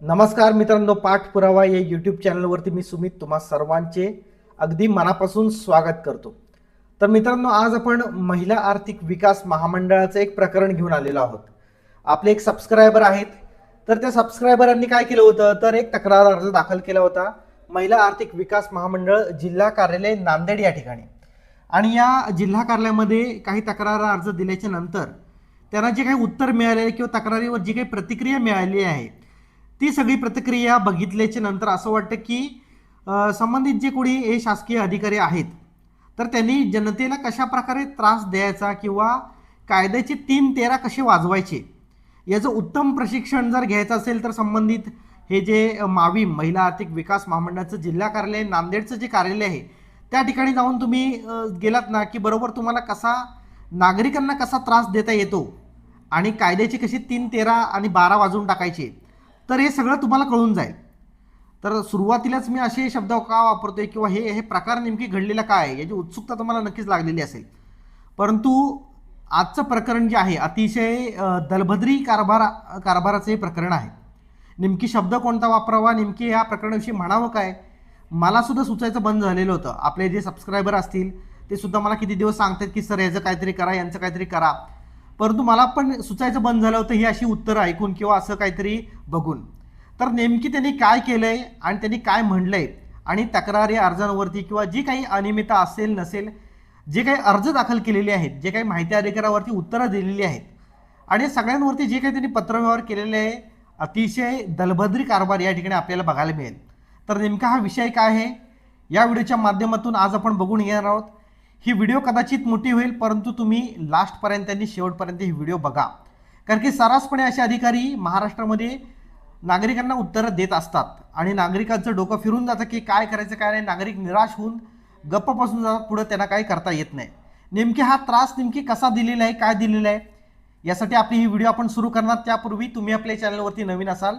नमस्कार मित्रांनो पाठपुरावा या यूट्यूब चॅनलवरती मी सुमित तुम्हा सर्वांचे अगदी मनापासून स्वागत करतो. तर मित्रांनो आज आपण महिला आर्थिक विकास महामंडळाचं एक प्रकरण घेऊन आलेलो आहोत. आपले एक सबस्क्रायबर आहेत. तर त्या सबस्क्रायबरांनी काय केलं होतं? तर एक तक्रार अर्ज दाखल केला होता. महिला आर्थिक विकास महामंडळ जिल्हा कार्यालय नांदेड या ठिकाणी. आणि या जिल्हा कार्यालयामध्ये काही तक्रार अर्ज दिल्याच्या नंतर त्यांना जे काही उत्तर मिळाले किंवा तक्रारीवर जी काही प्रतिक्रिया मिळाली आहे ती सगळी प्रतिक्रिया बघितल्याच्या नंतर असं वाटतं की संबंधित जे कोणी हे शासकीय अधिकारी आहेत तर त्यांनी जनतेला कशा प्रकारे त्रास द्यायचा किंवा कायद्याचे तीन तेरा कसे वाजवायचे याचं उत्तम प्रशिक्षण जर घ्यायचं असेल तर संबंधित हे जे मावी महिला आर्थिक विकास महामंडळाचं जिल्हा कार्यालय नांदेडचं जे कार्यालय आहे त्या ठिकाणी जाऊन तुम्ही गेलात ना की बरोबर तुम्हाला कसा नागरिकांना कसा त्रास देता येतो आणि कायद्याचे कसे तीन तेरा आणि बारा वाजवून टाकायचे तर हे सगळं तुम्हाला कळून जाईल. तर सुरुवातीलाच मी असे शब्द का वापरतोय किंवा हे हे प्रकार नेमकी घडलेला काय आहे याची उत्सुकता तुम्हाला नक्कीच लागलेली असेल. परंतु आजचं प्रकरण जे आहे अतिशय दलभद्री कारभार कारभाराचं हे प्रकरण आहे. नेमकी शब्द कोणता वापरावा नेमकी या प्रकरणाविषयी म्हणावं काय मलासुद्धा सुचायचं बंद झालेलं होतं. आपले जे सबस्क्रायबर असतील ते सुद्धा मला किती दिवस सांगतात की सर याचं काहीतरी करा यांचं काहीतरी करा. परंतु मला पण सुचायचं बंद झालं होतं ही अशी उत्तरं ऐकून किंवा असं काहीतरी बघून. तर नेमकी त्यांनी काय केलंय आणि त्यांनी काय म्हणलंय आणि तक्रारी अर्जांवरती किंवा जी काही अनियमितता असेल नसेल जे काही अर्ज दाखल केलेले आहेत जे काही माहिती अधिकारावरती उत्तरं दिलेली आहेत आणि सगळ्यांवरती जे काही त्यांनी पत्रव्यवहार केलेले आहे अतिशय दलभद्री कारभार या ठिकाणी आपल्याला बघायला मिळेल. तर नेमका हा विषय काय आहे? या व्हिडिओच्या माध्यमातून आज आपण बघून घेणार आहोत. ही व्हिडिओ कदाचित मोठी होईल परंतु तुम्ही लास्टपर्यंत आणि शेवटपर्यंत ही व्हिडिओ बघा. कारण की सर्रासपणे असे अधिकारी महाराष्ट्रामध्ये नागरिकांना उत्तरं देत असतात आणि नागरिकांचं डोकं फिरून जातं की काय करायचं काय नाही. नागरिक निराश होऊन गप्प बसून जातात पुढं त्यांना काही करता येत नाही. नेमकी हा त्रास नेमकी कसा दिलेला आहे काय दिलेला आहे यासाठी आपली ही व्हिडिओ आपण सुरू करणार. त्यापूर्वी तुम्ही आपल्या चॅनलवरती नवीन असाल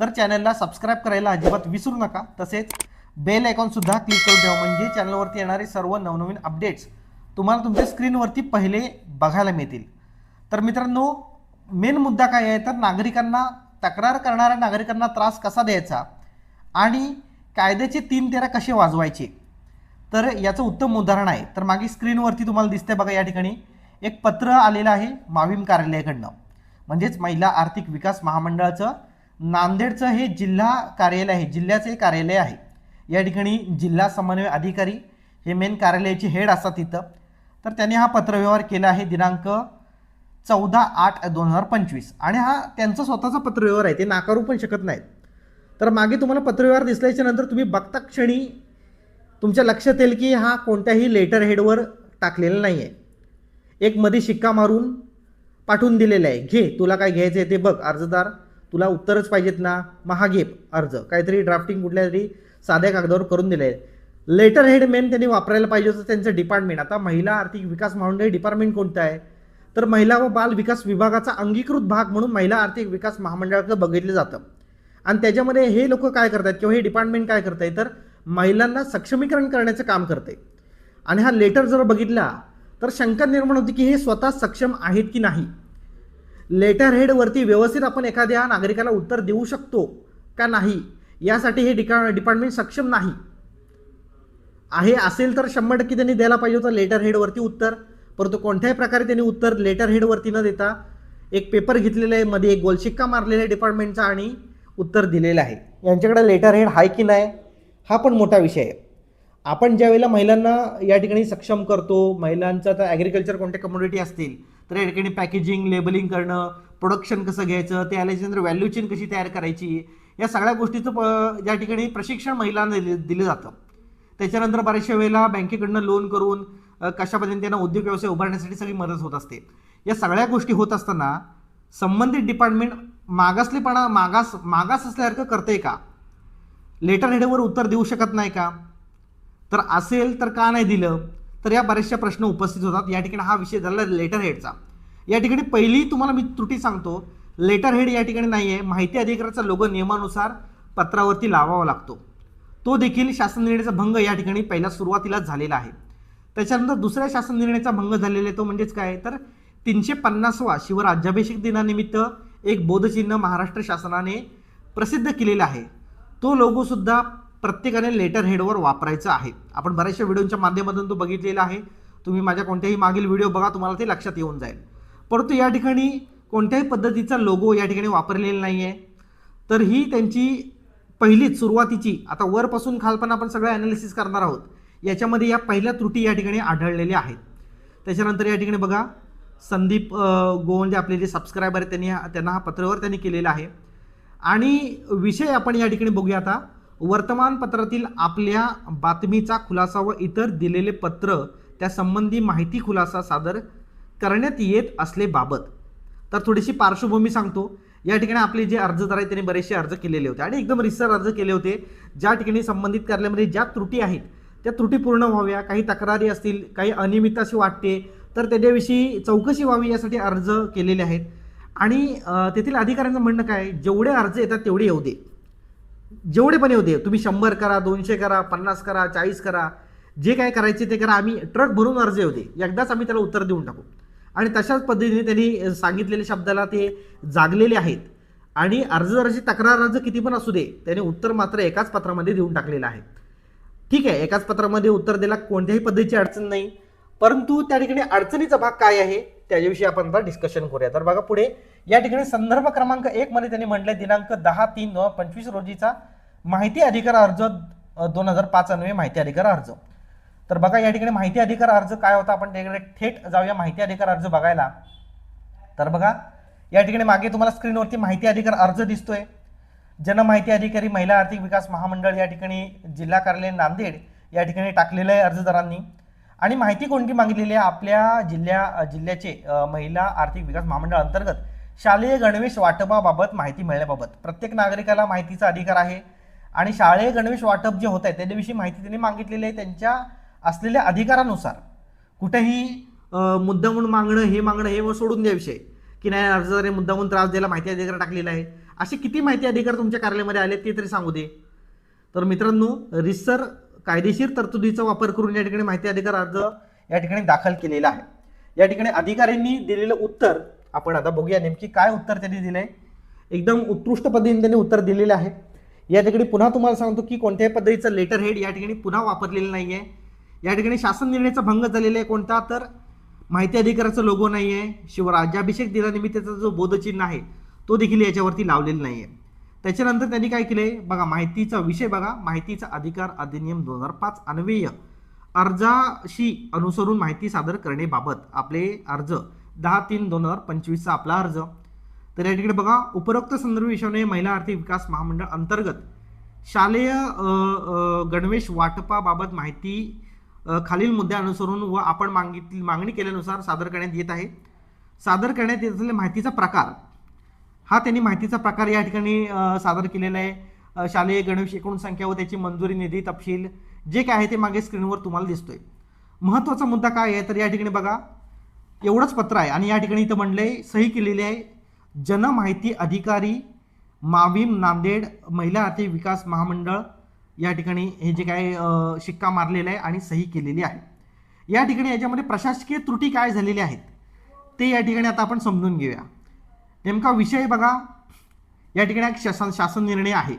तर चॅनलला सबस्क्राईब करायला अजिबात विसरू नका. तसेच बेल आयकॉनसुद्धा क्लिक करून ठेवा. म्हणजे चॅनलवरती येणारे सर्व नवनवीन अपडेट्स तुम्हाला तुमच्या स्क्रीनवरती पहिले बघायला मिळतील. तर मित्रांनो मेन मुद्दा काय आहे? तर नागरिकांना तक्रार करणाऱ्या नागरिकांना त्रास कसा द्यायचा? आणि कायद्याचे तीन तेरा कसे वाजवायचे? तर याचं उत्तम उदाहरण आहे. तर मागे स्क्रीनवरती तुम्हाला दिसतंय बघा या ठिकाणी. एक पत्र आलेलं आहे माविम कार्यालयाकडनं. म्हणजेच महिला आर्थिक विकास महामंडळाचं. नांदेडचं हे जिल्हा कार्यालय आहे. जिल्ह्याचं हे कार्यालय आहे. या ठिकाणी जिल्हा समन्वय अधिकारी हे मेन कार्यालयाचे हेड असतात तिथं. तर त्यांनी हा पत्रव्यवहार केला आहे दिनांक चौदा आठ दोन हजार पंचवीस. आणि हा त्यांचा स्वतःचा पत्रव्यवहार आहे ते नाकारू पण शकत नाहीत. तर मागे तुम्हाला पत्रव्यवहार दिसल्याच्या नंतर तुम्ही बघता क्षणी तुमच्या लक्षात येईल की हा कोणत्याही लेटर हेडवर टाकलेला नाही आहे एक मध्ये शिक्का मारून पाठवून दिलेला आहे. घे तुला काय घ्यायचं आहे ते बघ अर्जदार. तुला उत्तरच पाहिजेत ना. मग हा घे अर्ज. काहीतरी ड्राफ्टिंग कुठल्या तरी साध्या कागदावर करून दिलं. आहे लेटर हेड मेन त्यांनी वापरायला पाहिजे होतं त्यांचं डिपार्टमेंट आता महिला आर्थिक विकास महामंडळ डिपार्टमेंट कोणतं आहे? तर महिला व बाल विकास विभागाचा अंगीकृत भाग म्हणून महिला आर्थिक विकास महामंडळाकडे बघितलं जातं. आणि त्याच्यामध्ये हे लोक काय करतात किंवा हे डिपार्टमेंट काय करत आहे तर महिलांना सक्षमीकरण करण्याचं काम करते आणि हा लेटर जर बघितला तर शंका निर्माण होती की हे स्वतः सक्षम आहेत की नाही? लेटर हेडवरती व्यवस्थित आपण एखाद्या नागरिकाला उत्तर देऊ शकतो का नाही? यासाठी हे डिका डिपार्टमेंट सक्षम नाही. आहे असेल तर शंभर टक्के त्यांनी द्यायला पाहिजे होतं लेटर हेडवरती उत्तर. परंतु कोणत्याही प्रकारे त्यांनी उत्तर लेटर हेडवरती न देता एक पेपर घेतलेला आहे मध्ये एक गोलशिक्का मारलेला आहे डिपार्टमेंटचा आणि उत्तर दिलेलं आहे. यांच्याकडे लेटर हेड आहे की नाही हा पण मोठा विषय आहे. आपण ज्यावेळेला महिलांना या ठिकाणी सक्षम करतो महिलांचं आता ॲग्रिकल्चर कोणत्या कम्युनिटी असतील तर या ठिकाणी पॅकेजिंग लेबलिंग करणं प्रोडक्शन कसं घ्यायचं ते आल्याच्यानंतर व्हॅल्यू चेन कशी तयार करायची या सगळ्या गोष्टीचं प ज्या ठिकाणी प्रशिक्षण महिलांना दिले दिलं जातं. त्याच्यानंतर बऱ्याचशा वेळेला बँकेकडनं लोन करून कशा पद्धतीने त्यांना उद्योग व्यवसाय उभारण्यासाठी सगळी मदत होत असते. या सगळ्या गोष्टी होत असताना संबंधित डिपार्टमेंट मागासलेपणा मागास मागास असल्यासारखं करते का? लेटर हेडवर उत्तर देऊ शकत नाही का? तर असेल तर का नाही दिलं? तर या बऱ्याचशा प्रश्न उपस्थित होतात. या ठिकाणी हा विषय झाला लेटर हेडचा या ठिकाणी पहिली तुम्हाला मी त्रुटी सांगतो. लेटर हेड या ठिकाणी नाही आहे माहिती अधिकाराचा लोगो नियमानुसार पत्रावरती लावावा लागतो. तो देखील शासन निर्णयाचा भंग या ठिकाणी पहिल्या सुरुवातीलाच झालेला आहे. त्याच्यानंतर दुसऱ्या शासन निर्णयाचा भंग झालेला आहे तो म्हणजेच काय? तर तीनशे पन्नासवा शिवराज्याभिषेक दिनानिमित्त एक बोधचिन्ह महाराष्ट्र शासनाने प्रसिद्ध केलेला आहे. तो लोगोसुद्धा प्रत्येकाने लेटर हेडवर वापरायचा आहे. आपण बऱ्याचशा व्हिडिओच्या माध्यमातून तो बघितलेला आहे. तुम्ही माझ्या कोणत्याही मागील व्हिडिओ बघा तुम्हाला ते लक्षात येऊन जाईल. परंतु या ठिकाणी कोणत्याही पद्धतीचा लोगो या ठिकाणी वापरलेला नाही आहे तर ही त्यांची पहिलीच सुरुवातीची आता वरपासून खालपण आपण सगळं ॲनालिसिस करणार आहोत. याच्यामध्ये या पहिल्या त्रुटी या ठिकाणी आढळलेल्या आहेत. त्याच्यानंतर या ठिकाणी बघा संदीप अ, गोवंडे आपले जे सबस्क्रायबर आहेत त्यांनी हा- त्यांना हा पत्रावर त्यांनी केलेला आहे. आणि विषय आपण या ठिकाणी बघूया आता वर्तमानपत्रातील आपल्या बातमीचा खुलासा व इतर दिलेले पत्र त्यासंबंधी माहिती खुलासा सादर करण्यात येत असलेबाबत. तर थोडीशी पार्श्वभूमी सांगतो. या ठिकाणी आपले जे अर्जदार आहेत त्यांनी बरेचसे अर्ज केलेले होते आणि एकदम रिसर अर्ज केले होते. ज्या ठिकाणी संबंधित कार्यालयामध्ये ज्या त्रुटी आहेत त्या त्रुटी पूर्ण व्हाव्या काही तक्रारी असतील काही अनियमित अशी वाटते तर त्याच्याविषयी चौकशी व्हावी यासाठी अर्ज केलेले आहेत. आणि तेथील अधिकाऱ्यांचं म्हणणं काय? जेवढे अर्ज येतात तेवढे येऊ दे. जेवढे पण येऊ दे. तुम्ही शंभर करा दोनशे करा पन्नास करा चाळीस करा. जे काय करायचे ते करा. आम्ही ट्रक भरून अर्ज येऊ दे. एकदाच आम्ही त्याला उत्तर देऊन टाकू. आणि तशाच पद्धतीने त्यांनी सांगितलेल्या शब्दाला ते जागलेले आहेत. आणि अर्जदाराची तक्रार अर्ज किती पण असू दे त्याने उत्तर मात्र एकाच पत्रामध्ये देऊन टाकलेलं आहे. ठीक आहे एकाच पत्रामध्ये उत्तर द्यायला कोणत्याही पद्धतीची अडचण नाही. परंतु त्या ठिकाणी अडचणीचा भाग काय आहे त्याच्याविषयी आपण आता डिस्कशन करूया. तर बघा पुढे या ठिकाणी संदर्भ क्रमांक एक मध्ये त्यांनी म्हटलंय दिनांक दहा तीन दोन पंचवीस रोजीचा माहिती अधिकार अर्ज दोन हजार पाच अन्वये माहिती अधिकार अर्ज. तर बघा या ठिकाणी माहिती अधिकार अर्ज काय होता? आपण त्याकडे थेट जाऊया माहिती अधिकार अर्ज बघायला. तर बघा या ठिकाणी मागे तुम्हाला स्क्रीनवरती माहिती अधिकार अर्ज दिसतोय. जनमाहिती अधिकारी महिला आर्थिक विकास महामंडळ या ठिकाणी जिल्हा कार्यालय नांदेड या ठिकाणी टाकलेलं आहे अर्जदारांनी. आणि माहिती कोणती मागितलेली आहे? आपल्या जिल्ह्या जिल्ह्याचे महिला आर्थिक विकास महामंडळ अंतर्गत शालेय गणवेश वाटपाबाबत माहिती मिळण्याबाबत. प्रत्येक नागरिकाला माहितीचा अधिकार आहे. आणि शालेय गणवेश वाटप जे होत आहे त्याच्याविषयी माहिती त्यांनी मागितलेली आहे. त्यांच्या असलेल्या अधिकारानुसार कुठेही मुद्दामून मागणं हे मागणं हे सोडून द्या विषय. की नाही अर्जदाराने मुद्दामून त्रास द्यायला माहिती अधिकार टाकलेला आहे. असे किती माहिती अधिकार तुमच्या कार्यालयामध्ये आले ते तरी सांगू दे. तर मित्रांनो रिसर कायदेशीर तरतुदीचा वापर करून या ठिकाणी माहिती अधिकार अर्ज या ठिकाणी दाखल केलेला आहे. या ठिकाणी अधिकाऱ्यांनी दिलेलं उत्तर आपण आता बघूया नेमकी काय उत्तर त्यांनी दिलं आहे एकदम उत्कृष्ट पद्धतीने त्यांनी उत्तर दिलेलं आहे. या ठिकाणी पुन्हा तुम्हाला सांगतो की कोणत्याही पद्धतीचं लेटर हेड या ठिकाणी पुन्हा वापरलेलं नाही आहे या ठिकाणी शासन निर्णयाचा भंग झालेला आहे कोणता? तर माहिती अधिकाराचा लोगो नाही आहे शिव राज्याभिषेक दिनानिमित्ताचा जो बोधचिन्ह आहे तो देखील याच्यावरती लावलेला नाही आहे त्याच्यानंतर त्यांनी काय केलंय? बघा माहितीचा विषय बघा. माहितीचा अधिकार अधिनियम दोन हजार पाच अन्वय अर्जाशी अनुसरून माहिती सादर करण्याबाबत आपले अर्ज दहा तीन दोन हजार पंचवीसचा आपला अर्ज. तर या ठिकाणी बघा उपरोक्त संदर्भ विषयाने महिला आर्थिक विकास महामंडळ अंतर्गत शालेय गणवेश वाटपाबाबत माहिती खालील मुद्द्या अनुसरून व आपण मागितली मागणी केल्यानुसार सादर करण्यात येत आहे. सादर करण्यात येत असलेल्या माहितीचा प्रकार. हा त्यांनी माहितीचा प्रकार या ठिकाणी सादर केलेला आहे. शालेय गणवेश एकूण संख्या व त्याची मंजुरी निधी तपशील जे काय आहे ते मागे स्क्रीनवर तुम्हाला दिसतोय. महत्त्वाचा मुद्दा काय आहे? तर या ठिकाणी बघा. एवढंच पत्र आहे आणि या ठिकाणी इथं म्हणलंय सही केलेली आहे. जनमाहिती अधिकारी माविम नांदेड महिला आर्थिक विकास महामंडळ या ठिकाणी हे जे काय शिक्का मारलेला आहे आणि सही केलेली आहे. या ठिकाणी याच्यामध्ये प्रशासकीय त्रुटी काय झालेल्या आहेत ते या ठिकाणी आता आपण समजून घेऊया. नेमका विषय बघा. या ठिकाणी एक शासन शासन निर्णय आहे.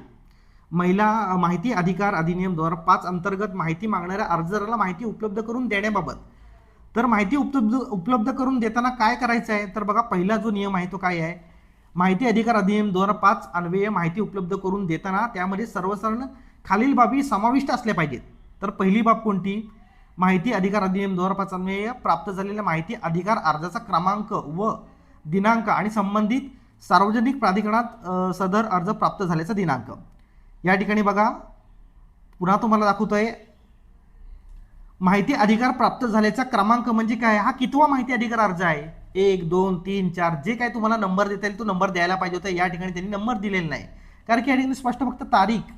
महिला माहिती अधिकार अधिनियम दोन हजार पाच अंतर्गत माहिती मागणाऱ्या अर्जदाराला माहिती उपलब्ध करून देण्याबाबत. तर माहिती उपलब्ध उपलब्ध करून देताना काय करायचं आहे? तर बघा पहिला जो नियम आहे तो काय आहे? माहिती अधिकार अधिनियम दोन हजार पाच अन्वये माहिती उपलब्ध करून देताना त्यामध्ये सर्वसाधारण खालील बाबी समाविष्ट असल्या पाहिजेत. तर पहिली बाब कोणती? माहिती अधिकार अधिनियम दोन हजार पाच प्राप्त झालेल्या माहिती अधिकार अर्जाचा क्रमांक व दिनांक आणि संबंधित सार्वजनिक प्राधिकरणात सदर अर्ज प्राप्त झाल्याचा दिनांक. या ठिकाणी बघा. पुन्हा तुम्हाला दाखवतो आहे माहिती अधिकार प्राप्त झाल्याचा क्रमांक म्हणजे काय? हा कितवा माहिती अधिकार अर्ज आहे? एक दोन तीन चार जे काय तुम्हाला नंबर देता येईल तो नंबर द्यायला पाहिजे होता. या ठिकाणी त्यांनी नंबर दिलेला नाही. कारण की या ठिकाणी स्पष्ट फक्त तारीख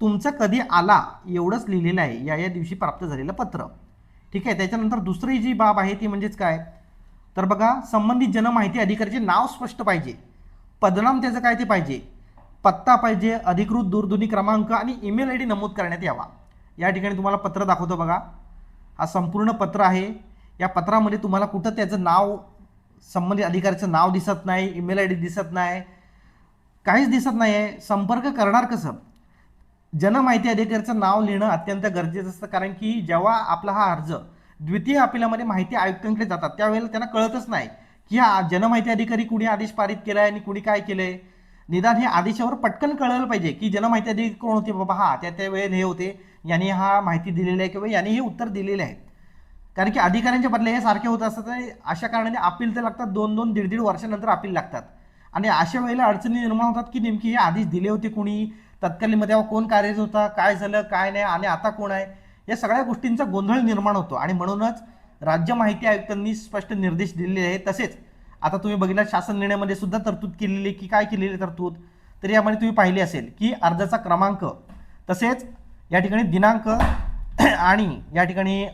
तुमचा कधी आला एवढंच लिहिलेलं आहे या या दिवशी प्राप्त झालेलं पत्र. ठीक आहे? त्याच्यानंतर दुसरी जी बाब आहे ती म्हणजेच काय? तर बघा संबंधित जनमाहिती अधिकाऱ्याचे नाव स्पष्ट पाहिजे. पदनाम त्याचं काय ते पाहिजे? पत्ता पाहिजे अधिकृत दूरध्वनी क्रमांक आणि ईमेल आय डी नमूद करण्यात यावा. या ठिकाणी तुम्हाला पत्र दाखवतो बघा. हा संपूर्ण पत्र आहे. या पत्रामध्ये तुम्हाला कुठं त्याचं नाव संबंधित अधिकाऱ्याचं नाव दिसत नाही ईमेल आय डी दिसत नाही काहीच दिसत नाही आहे संपर्क करणार कसं? जनमाहिती अधिकारीचं नाव लिहिणं अत्यंत गरजेचं असतं. कारण की जेव्हा आपला हा अर्ज द्वितीय अपिलामध्ये माहिती आयुक्तांकडे जातात त्यावेळेला त्यांना कळतच नाही की हा जनमाहिती अधिकारी कुणी आदेश पारित केलाय आणि कुणी काय केलंय. निदान हे आदेशावर पटकन कळलं पाहिजे की जनमाहिती अधिकारी कोण होते? बाबा हा त्या त्यावेळेला हे होते. यांनी हा माहिती दिलेली आहे किंवा यांनी हे उत्तर दिलेले आहे. कारण की अधिकाऱ्यांच्या बदले हे सारखे होत असतात आणि अशा कारणाने अपील तर लागतात. दोन दोन दीड दीड वर्षानंतर अपील लागतात. आणि अशा वेळेला अडचणी निर्माण होतात की नेमकी हे आदेश दिले होते कुणी? तत्कालीनमध्ये तेव्हा कोण कार्यरत होता काय झालं काय नाही आणि आता कोण आहे? या सगळ्या गोष्टींचा गोंधळ निर्माण होतो. आणि म्हणूनच राज्य माहिती आयुक्तांनी स्पष्ट निर्देश दिलेले आहे तसेच आता तुम्ही बघितला शासन निर्णयामध्ये सुद्धा तरतूद केलेली की काय केलेली तरतूद? तर यामध्ये तुम्ही पाहिली असेल की अर्जाचा क्रमांक तसेच या ठिकाणी दिनांक आणि या ठिकाणी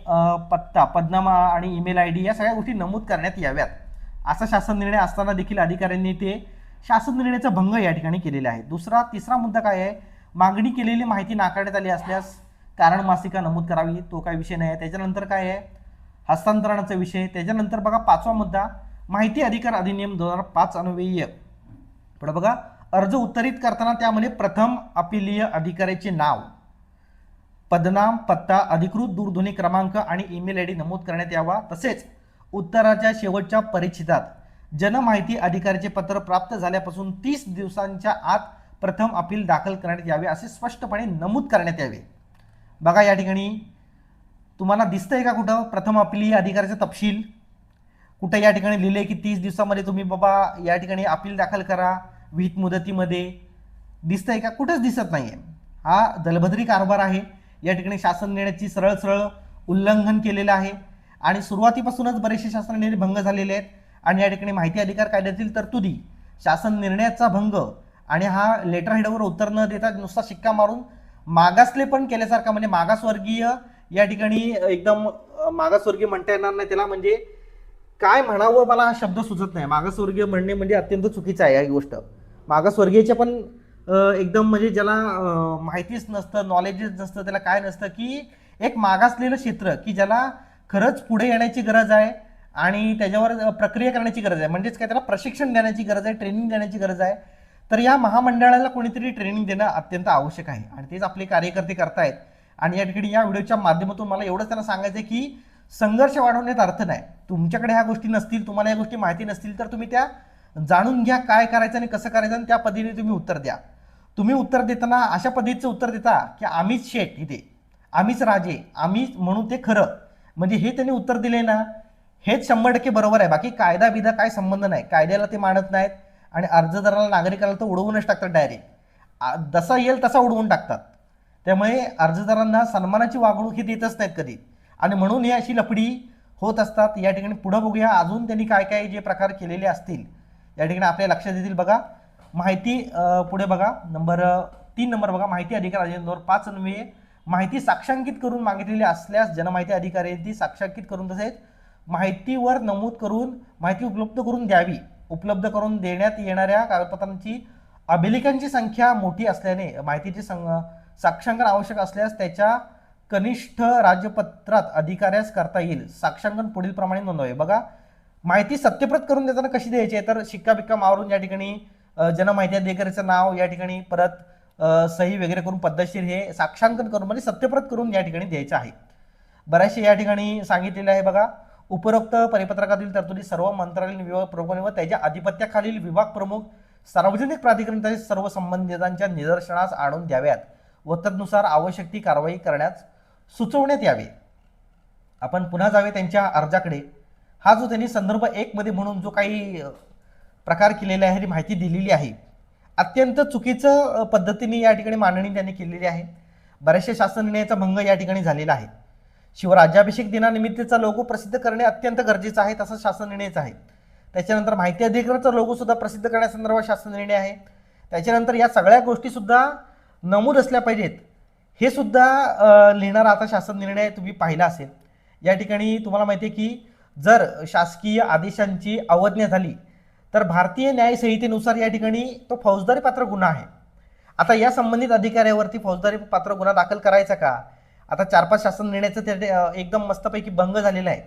पत्ता पदनामा आणि ईमेल आय डी या सगळ्या गोष्टी नमूद करण्यात याव्यात. असा शासन निर्णय असताना देखील अधिकाऱ्यांनी ते शासन निर्णयाचा भंग या ठिकाणी केलेला आहे. दुसरा तिसरा मुद्दा काय आहे? मागणी केलेली माहिती नाकारण्यात आली असल्यास कारण मासिका नमूद करावी तो काय विषय नाही आहे. त्याच्यानंतर काय आहे? हस्तांतरणाचा विषय त्याच्यानंतर बघा पाचवा मुद्दा माहिती अधिकार अधिनियम दोन हजार पाच अन्वयीय पुढे बघा अर्ज उत्तरित करताना त्यामध्ये प्रथम अपिलीय अधिकाऱ्याचे नाव पदनाम पत्ता अधिकृत दूरध्वनी क्रमांक आणि ईमेल आय डी नमूद करण्यात यावा. तसेच उत्तराच्या शेवटच्या परिच्छेदात जनमाहिती अधिकाऱ्याचे पत्र प्राप्त झाल्यापासून तीस दिवसांच्या आत प्रथम अपील दाखल करण्यात यावे असे स्पष्टपणे नमूद करण्यात यावे. बघा या ठिकाणी तुम्हाला दिसतंय का कुठं? प्रथम अपील अधिकाऱ्याचा तपशील. कुठं या ठिकाणी लिहिले की तीस दिवसामध्ये तुम्ही बाबा या ठिकाणी अपील दाखल करा विहित मुदतीमध्ये. दिसतंय का? कुठंच दिसत नाही आहे हा दलभद्री कारभार आहे. या ठिकाणी शासन निर्णयाची सरळ सरळ उल्लंघन केलेलं आहे. आणि सुरुवातीपासूनच बरेचसे शासन निर्णय भंग झालेले आहेत. आणि या ठिकाणी माहिती अधिकार कायद्यातील तरतुदी शासन निर्णयाचा भंग. आणि हा लेटर हेडवर उत्तर न देता नुसता शिक्का मारून मागासले पण केल्यासारखा म्हणजे मागासवर्गीय या ठिकाणी एकदम मागासवर्गीय म्हणता येणार नाही त्याला. म्हणजे काय म्हणावं मला हा शब्द सुचत नाही. मागासवर्गीय म्हणणे म्हणजे अत्यंत चुकीचं आहे ही गोष्ट. मागासवर्गीयच्या पण एकदम म्हणजे ज्याला माहितीच नसतं नॉलेजच नसतं त्याला काय नसतं की एक मागासलेलं क्षेत्र की ज्याला खरंच पुढे येण्याची गरज आहे. आणि त्याच्यावर प्रक्रिया करण्याची गरज आहे. म्हणजेच काय? त्याला प्रशिक्षण देण्याची गरज आहे ट्रेनिंग देण्याची गरज आहे. तर या महामंडळाला कोणीतरी ट्रेनिंग देणं अत्यंत आवश्यक आहे. आणि तेच आपले कार्यकर्ते करतायत. आणि या ठिकाणी या व्हिडिओच्या माध्यमातून मला एवढंच त्यांना सांगायचं आहे की संघर्ष वाढवण्यात अर्थ नाही. तुमच्याकडे ह्या गोष्टी नसतील तुम्हाला या गोष्टी माहिती नसतील तर तुम्ही त्या जाणून घ्या काय करायचं आणि कसं करायचं आणि त्या पद्धतीने तुम्ही उत्तर द्या. तुम्ही उत्तर देताना अशा पद्धतीचं उत्तर देता की आम्हीच शेठ इथे. आम्हीच राजे. आम्हीच म्हणून ते खरं. म्हणजे हे त्यांनी उत्तर दिले ना हेच शंभर टक्के बरोबर आहे. बाकी कायदा बिदा काय संबंध नाही. कायद्याला ते मानत नाहीत आणि अर्जदाराला नागरिकाला तर उडवूनच टाकतात डायरेक्ट जसा येईल तसा उडवून टाकतात. त्यामुळे अर्जदारांना सन्मानाची वागणूक ही देतच नाहीत कधी. आणि म्हणून ही अशी लफडी होत असतात. या ठिकाणी पुढं बघूया. अजून त्यांनी काय काय जे प्रकार केलेले असतील या ठिकाणी आपल्या लक्षात येतील बघा. माहिती पुढे बघा. नंबर तीन नंबर बघा. माहिती अधिकार अधिनियम पाच नवे माहिती साक्षांकित करून मागितलेली असल्यास जनमाहिती अधिकारी ती साक्षांकित करून तसेच माहितीवर नमूद करून माहिती उपलब्ध करून द्यावी उपलब्ध करून देण्यात येणाऱ्या कागदपत्रांची अभिलेखांची संख्या मोठी असल्याने माहितीचे संग साक्षांकन आवश्यक असल्यास त्याच्या कनिष्ठ राज्यपत्रात अधिकाऱ्यास करता येईल. साक्षांकन पुढील प्रमाणे नोंदवावे. बघा माहिती सत्यप्रत करून देताना कशी द्यायची आहे? तर शिक्का बिक्का मारून या ठिकाणी जनमाहिती अधिकाऱ्याचं नाव या ठिकाणी परत सही वगैरे करून पद्धतशीर हे साक्षांकन करून म्हणजे सत्यप्रत करून या ठिकाणी द्यायचं आहे. बऱ्याचशे या ठिकाणी सांगितलेले आहे बघा. उपरोक्त परिपत्रकातील तरतुदी सर्व मंत्रालयीन विभाग प्रमुख व त्याच्या अधिपत्याखालील विभाग प्रमुख सार्वजनिक प्राधिकरण तसेच सर्व संबंधितांच्या निदर्शनास आणून द्याव्यात व तदनुसार आवश्यक ती कारवाई करण्यास सुचवण्यात यावे. आपण पुन्हा जावे त्यांच्या अर्जाकडे. हा जो त्यांनी संदर्भ एकमध्ये म्हणून जो काही प्रकार केलेला आहे माहिती दिलेली आहे. अत्यंत चुकीचं पद्धतीने या ठिकाणी मांडणी त्यांनी केलेली आहे. बऱ्याचशा शासन निर्णयाचा भंग या ठिकाणी झालेला आहे. शिवराज्याभिषेक दिनानिमित्तचा लोगो प्रसिद्ध करणे अत्यंत गरजेचं आहे तसं शासन निर्णयच आहे. त्याच्यानंतर माहिती अधिकाराचा लोगोसुद्धा प्रसिद्ध करण्यासंदर्भात शासन निर्णय आहे. त्याच्यानंतर या सगळ्या गोष्टीसुद्धा नमूद असल्या पाहिजेत. हे सुद्धा लिहिणारा आता शासन निर्णय तुम्ही पाहिला असेल. या ठिकाणी तुम्हाला माहिती आहे की जर शासकीय आदेशांची अवज्ञा झाली तर भारतीय न्यायसंहितेनुसार या ठिकाणी तो फौजदारी पात्र गुन्हा आहे. आता या संबंधित अधिकाऱ्यावरती फौजदारी पात्र गुन्हा दाखल करायचा का? आता चार पाच शासन निर्णयाचं ते एकदम मस्तपैकी भंग झालेला आहे.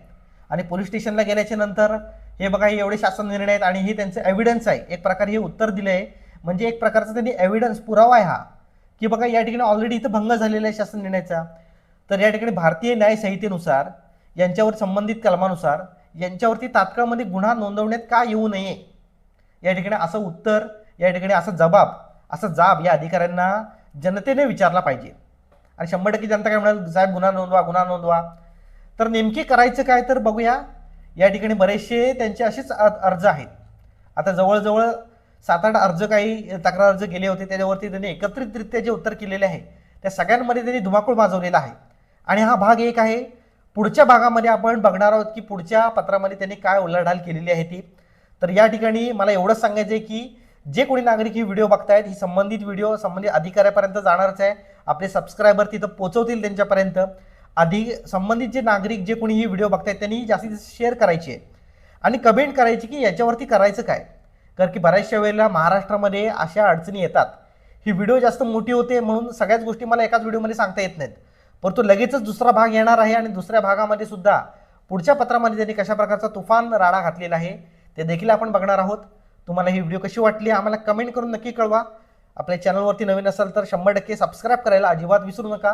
आणि पोलीस स्टेशनला गेल्याच्यानंतर हे बघा हे एवढे शासन निर्णय आहेत आणि हे त्यांचं एव्हिडन्स आहे. एक प्रकारे हे उत्तर दिलं आहे म्हणजे एक प्रकारचा त्यांनी एव्हिडन्स पुरावा आहे हा. की बघा या ठिकाणी ऑलरेडी इथं भंग झालेला आहे शासन निर्णयाचा. तर या ठिकाणी भारतीय न्याय संहितेनुसार यांच्यावर संबंधित कलमानुसार यांच्यावरती तात्काळमध्ये गुन्हा नोंदवण्यात का येऊ नये? या ठिकाणी असं उत्तर या ठिकाणी असा जबाब असा जाब या अधिकाऱ्यांना जनतेने विचारला पाहिजे. आणि शंभर टक्के जनता काय म्हणाल साहेब गुन्हा नोंदवा गुन्हा नोंदवा. तर नेमके करायचं काय तर बघूया. या ठिकाणी बरेचसे त्यांचे असेच अर्ज आहेत. आता जवळजवळ सात आठ अर्ज काही तक्रार अर्ज केले होते त्याच्यावरती त्यांनी एकत्रितरित्या जे उत्तर केलेले आहे त्या सगळ्यांमध्ये त्यांनी धुमाकूळ माजवलेला आहे. आणि हा भाग एक आहे. पुढच्या भागामध्ये आपण बघणार आहोत की पुढच्या पत्रामध्ये त्यांनी काय उलाढाल केलेली आहे ती. तर या ठिकाणी मला एवढंच सांगायचं आहे की जे कोणी नागरिक ही व्हिडिओ बघतायत ही संबंधित व्हिडिओ संबंधित अधिकाऱ्यापर्यंत जाणारच आहे. आपले सबस्क्रायबर तिथं पोहोचवतील त्यांच्यापर्यंत. आधी संबंधित जे नागरिक जे कोणी ही व्हिडिओ बघतायत त्यांनी जास्तीत जास्त शेअर करायची आहे. आणि कमेंट करायची की याच्यावरती करायचं काय? कारण की बऱ्याचशा वेळेला महाराष्ट्रामध्ये अशा अडचणी येतात. ही व्हिडिओ जास्त मोठी होते म्हणून सगळ्याच गोष्टी मला एकाच व्हिडिओमध्ये सांगता येत नाहीत. परंतु लगेचच दुसरा भाग येणार आहे आणि दुसऱ्या भागामध्ये सुद्धा पुढच्या पत्रामध्ये त्यांनी कशा प्रकारचा तुफान राडा घातलेला आहे ते देखील आपण बघणार आहोत. तुम्हाला ही व्हिडिओ कशी वाटली आम्हाला कमेंट करून नक्की कळवा. आपल्या चॅनलवरती नवीन असाल तर शंभर टक्के सबस्क्राईब करायला अजिबात विसरू नका.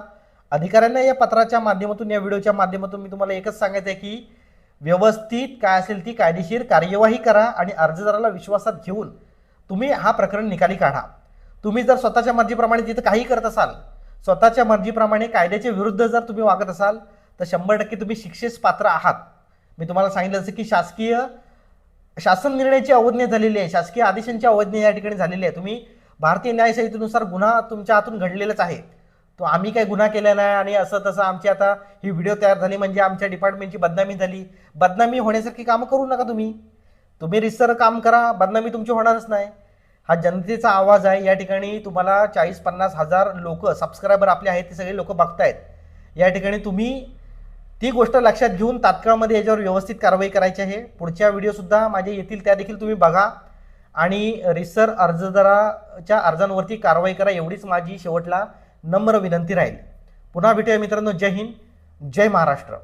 अधिकाऱ्यांना या पत्राच्या माध्यमातून या व्हिडिओच्या माध्यमातून मी तुम्हाला एकच सांगायचं आहे की व्यवस्थित काय असेल ती कायदेशीर कार्यवाही करा आणि अर्जदाराला विश्वासात घेऊन तुम्ही हा प्रकरण निकाली काढा. तुम्ही जर स्वतःच्या मर्जीप्रमाणे तिथं काही करत असाल स्वतःच्या मर्जीप्रमाणे कायद्याच्या विरुद्ध जर तुम्ही वागत असाल तर शंभर टक्के तुम्ही शिक्षेस पात्र आहात. मी तुम्हाला सांगितलं जसं की शासकीय शासन निर्णयाची अवज्ञा झालेली आहे. शासकीय आदेशांची अवज्ञा या ठिकाणी झालेली आहे. तुम्ही भारतीय न्यायसंहितेनुसार गुन्हा तुमच्या हातून घडलेलाच आहे. तो आम्ही काही गुन्हा केला नाही आणि असं तसं आमची आता ही व्हिडिओ तयार झाली म्हणजे आमच्या डिपार्टमेंटची बदनामी झाली. बदनामी होण्यासारखी कामं करू नका तुम्ही. तुम्ही रिसर काम करा. बदनामी तुमची होणारच नाही. हा जनतेचा आवाज आहे. या ठिकाणी तुम्हाला चाळीस पन्नास हजार लोक सबस्क्रायबर आपले आहेत ते सगळे लोक बघतायत. या ठिकाणी तुम्ही ती गोष्ट लक्षात घेऊन तात्काळमध्ये याच्यावर व्यवस्थित कारवाई करायची आहे. पुढच्या व्हिडिओसुद्धा माझे येतील त्या देखील तुम्ही बघा. आणि रिसर अर्जदाराच्या अर्जांवरती कारवाई करा एवढीच माझी शेवटला नम्र विनंती राहील. पुन्हा भेटूया मित्रांनो. जय हिंद. जय महाराष्ट्र.